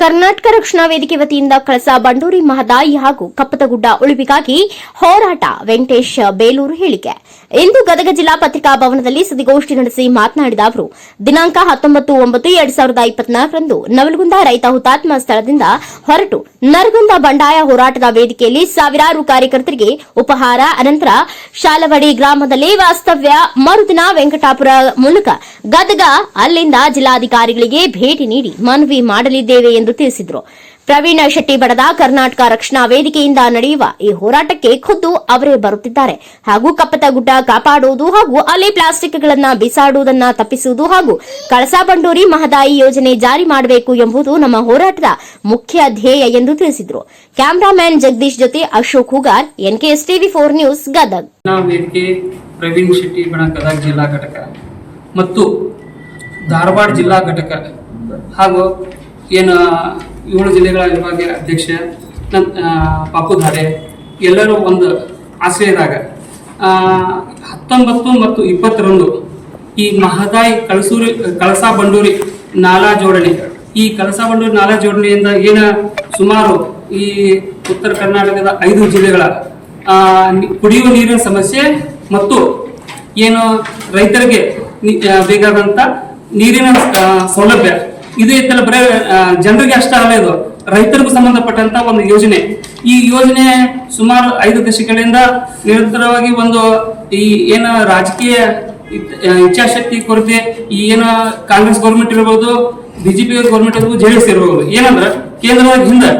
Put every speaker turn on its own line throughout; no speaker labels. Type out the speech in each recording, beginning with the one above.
ಕರ್ನಾಟಕ ರಕ್ಷಣಾ ವೇದಿಕೆ ವತಿಯಿಂದ ಕಳಸಾ ಬಂಡೂರಿ ಮಹದಾಯಿ ಹಾಗೂ ಕಪ್ಪತಗುಡ್ಡ ಉಳಿವಿಗಾಗಿ ಹೋರಾಟ. ವೆಂಕಟೇಶ್ ಬೇಲೂರು ಹೇಳಿಕೆ. ಇಂದು ಗದಗ ಜಿಲ್ಲಾ ಪತ್ರಿಕಾ ಭವನದಲ್ಲಿ ಸುದ್ದಿಗೋಷ್ಠಿ ನಡೆಸಿ ಮಾತನಾಡಿದ ಅವರು, ದಿನಾಂಕ ಹತ್ತೊಂಬತ್ತು ಒಂಬತ್ತು ಎರಡ್ ಸಾವಿರದ ಇಪ್ಪತ್ನಾಲ್ಕರಂದು ನವಲಗುಂದ ರೈತ ಹುತಾತ್ಮ ಸ್ಥಳದಿಂದ ಹೊರಟು ನರಗುಂದ ಬಂಡಾಯ ಹೋರಾಟದ ವೇದಿಕೆಯಲ್ಲಿ ಸಾವಿರಾರು ಕಾರ್ಯಕರ್ತರಿಗೆ ಉಪಹಾರ, ಅನಂತರ ಶಾಲವಡಿ ಗ್ರಾಮದಲ್ಲಿ ವಾಸ್ತವ್ಯ, ಮರುದಿನ ವೆಂಕಟಾಪುರ ಮೂಲಕ ಗದಗ ಅಲ್ಲಿಂದ ಜಿಲ್ಲಾಧಿಕಾರಿಗಳಿಗೆ ಭೇಟಿ ನೀಡಿ ಮನವಿ ಮಾಡಲಿದ್ದೇವೆ ಎಂದು ತಿಳಿಸಿದರು. ಪ್ರವೀಣ ಶೆಟ್ಟಿ ಬಡದ ಕರ್ನಾಟಕ ರಕ್ಷಣಾ ವೇದಿಕೆಯಿಂದ ನಡೆಯುವ ಈ ಹೋರಾಟಕ್ಕೆ ಖುದ್ದು ಅವರೇ ಬರುತ್ತಿದ್ದಾರೆ. ಹಾಗೂ ಕಪ್ಪತ ಗುಡ್ಡ ಕಾಪಾಡುವುದು ಹಾಗೂ ಅಲ್ಲಿ ಪ್ಲಾಸ್ಟಿಕ್ಗಳನ್ನು ಬಿಸಾಡುವುದನ್ನ ತಪ್ಪಿಸುವುದು ಹಾಗೂ ಕಳಸಾ ಬಂಡೂರಿ ಮಹದಾಯಿ ಯೋಜನೆ ಜಾರಿ ಮಾಡಬೇಕು ಎಂಬುದು ನಮ್ಮ ಹೋರಾಟದ ಮುಖ್ಯ ಧ್ಯೇಯ ಎಂದು ತಿಳಿಸಿದರು. ಕ್ಯಾಮರಾಮ್ಯಾನ್ ಜಗದೀಶ್ ಜೊತೆ Ashok Hugar, NKS TV four news Gadag.
Praveen Shetty Gadag ಜಿಲ್ಲಾ ಘಟಕ. ಮತ್ತು ಧಾರವಾಡ ಜಿಲ್ಲಾ ಘಟಕ. ಹಾಗೂ ಏನು ಏಳು ಜಿಲ್ಲೆಗಳ ವಿಭಾಗೀಯ ಅಧ್ಯಕ್ಷ ನನ್ನ ಪಾಪುಧಾರೆ ಪಾಪು ಧಾರೆ, ಎಲ್ಲರೂ ಒಂದು ಆಶ್ರಯದಾಗ. ಹತ್ತೊಂಬತ್ತು ಮತ್ತು ಇಪ್ಪತ್ತರಂದು ಈ ಮಹದಾಯಿ ಕಳಸೂರಿ, ಕಳಸಾ ಬಂಡೂರಿ ನಾಲಾ ಜೋಡಣೆ. ಈ ಕಳಸಾ ಬಂಡೂರಿ ನಾಲಾ ಜೋಡಣೆಯಿಂದ ಏನ ಸುಮಾರು ಈ ಉತ್ತರ ಕರ್ನಾಟಕದ ಐದು ಜಿಲ್ಲೆಗಳ ಕುಡಿಯುವ ನೀರಿನ ಸಮಸ್ಯೆ ಮತ್ತು ಏನು ರೈತರಿಗೆ ಬೇಕಾದಂಥ ನೀರಿನ ಸೌಲಭ್ಯ ಇದು ಇತ್ತಲ್ಲ ಬರೇ ಜನರಿಗೆ ಅಷ್ಟೇ ಅಲ್ಲ ಇದು. ರೈತರಿಗೂ ಸಂಬಂಧಪಟ್ಟಂತ ಒಂದು ಯೋಜನೆ. ಈ ಯೋಜನೆ ಸುಮಾರು ಐದು ದಶಕಗಳಿಂದ ನಿರಂತರವಾಗಿ ಒಂದು ಈ ಏನ ರಾಜಕೀಯ ಇಚ್ಛಾಶಕ್ತಿ ಕೊರತೆ, ಈ ಏನ ಕಾಂಗ್ರೆಸ್ ಗೌರ್ಮೆಂಟ್ ಇರ್ಬೋದು ಬಿಜೆಪಿ ಗೌರ್ಮೆಂಟ್ ಇರ್ಬೋದು ಜೆಡಿಎಸ್ ಇರ್ಬೋದು. ಏನಂದ್ರ ಕೇಂದ್ರದಾಗ ಹಿಂದೆ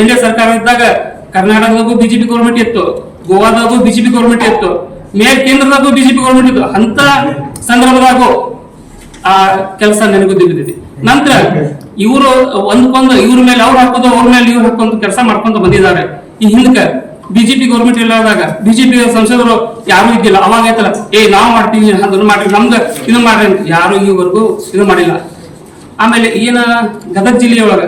ಎನ್ ಡಿ ಸರ್ಕಾರ ಇದ್ದಾಗ ಕರ್ನಾಟಕದಾಗೂ ಬಿಜೆಪಿ ಗೌರ್ಮೆಂಟ್ ಇತ್ತು, ಗೋವಾದಾಗೂ ಬಿಜೆಪಿ ಗೌರ್ಮೆಂಟ್ ಇತ್ತು, ಮೇಲ್ ಕೇಂದ್ರದಾಗೂ ಬಿಜೆಪಿ ಗೌರ್ಮೆಂಟ್ ಇತ್ತು. ಅಂತ ಸಂದರ್ಭದಾಗೂ ಆ ಕೆಲಸ ನನಗೂ ಬಿದ್ದಿದೆ ನಂತರ ಇವರು ಒಂದ್ಕೊಂದು ಇವ್ರ ಮೇಲೆ ಅವ್ರು ಹಾಕೋದು ಅವ್ರ ಮೇಲೆ ಇವ್ರು ಹಾಕೊಂಡು ಕೆಲಸ ಮಾಡ್ಕೊಂಡು ಬಂದಿದ್ದಾರೆ. ಈ ಹಿಂದಕ್ಕೆ ಬಿಜೆಪಿ ಗೌರ್ಮೆಂಟ್ ಇಲ್ಲದಾಗ ಬಿಜೆಪಿ ಸಂಸದರು ಯಾರು ಇದ್ದಿಲ್ಲ. ಅವಾಗ ಐತಲ್ಲ ಏ ನಾವ್ ಮಾಡ್ತೀವಿ ಅದನ್ನ ಮಾಡ್ರಿ ನಮ್ದು ಇದು ಮಾಡ್ರಿ ಅಂತ. ಯಾರು ಈವರೆಗೂ ಇದು ಮಾಡಿಲ್ಲ. ಆಮೇಲೆ ಏನ ಗದಗ ಜಿಲ್ಲೆಯೊಳಗ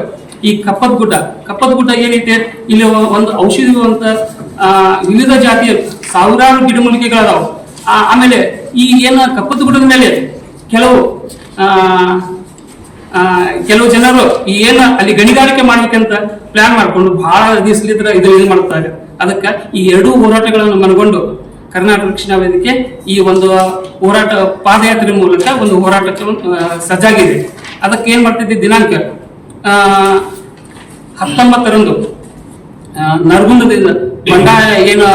ಈ ಕಪ್ಪದ ಗುಡ್ಡ ಕಪ್ಪದ ಗುಡ್ಡ ಏನೈತೆ? ಇಲ್ಲಿ ಒಂದು ಔಷಧಿ ಅಂತ ವಿವಿಧ ಜಾತಿಯ ಸಾವಿರಾರು ಗಿಡಮೂಲಿಕೆಗಳದಾವ. ಆಮೇಲೆ ಈ ಏನ ಕಪ್ಪದ ಗುಡ್ಡದ ಮೇಲೆ ಕೆಲವು ಆ, ಕೆಲವು ಜನರು ಏನ ಅಲ್ಲಿ ಗಣಿಗಾರಿಕೆ ಮಾಡ್ಬೇಕಂತ ಪ್ಲಾನ್ ಮಾಡ್ಕೊಂಡು ಬಹಳ ದಿವಸಲಿದ್ರ ಇದು ಇದು ಮಾಡ್ತಾರೆ. ಅದಕ್ಕೆ ಈ ಎರಡೂ ಹೋರಾಟಗಳನ್ನು ಮನಗೊಂಡು ಕರ್ನಾಟಕ ರಕ್ಷಣಾ ವೇದಿಕೆ ಈ ಒಂದು ಹೋರಾಟ ಪಾದಯಾತ್ರೆ ಮೂಲಕ ಒಂದು ಹೋರಾಟಕ್ಕೆ ಸಜ್ಜಾಗಿದೆ. ಅದಕ್ಕೆ ಏನ್ ಮಾಡ್ತಿದ್ದೆ ದಿನಾಂಕ? ಹತ್ತೊಂಬತ್ತರಂದು ನರಗುಂದದಿಂದ ಬಂಡಾಯ ಏನು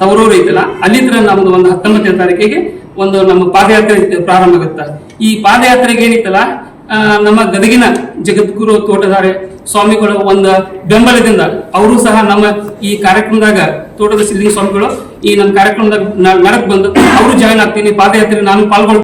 ತವರೂರು ಐತಲ್ಲ ಅಲ್ಲಿಂದ ನಮ್ದು ಒಂದು ಹತ್ತೊಂಬತ್ತನೇ ತಾರೀಕಿಗೆ ಒಂದು ನಮ್ಮ ಪಾದಯಾತ್ರೆ ಪ್ರಾರಂಭ ಆಗುತ್ತೆ. ಈ ಪಾದಯಾತ್ರೆಗೆ ಏನಿತ್ತಲ್ಲ ನಮ್ಮ ಗದಗಿನ ಜಗದ್ಗುರು ತೋಟದಾರೆ ಸ್ವಾಮಿಗಳು ಒಂದು ಬೆಂಬಲದಿಂದ ಅವರು ಸಹ ನಮ್ಮ ಈ ಕಾರ್ಯಕ್ರಮದಾಗ ತೋಟದ ಸಿದ್ಧಿ ಸ್ವಾಮಿಗಳು ಈ ನಮ್ಮ ಕಾರ್ಯಕ್ರಮದಾಗ ನಡಕ್ ಬಂದು ಅವರು ಜಾಯ್ನ್ ಆಗ್ತೀನಿ ಪಾದಯಾತ್ರೆ ನಾನು ಪಾಲ್ಗೊಳ್ತೀನಿ.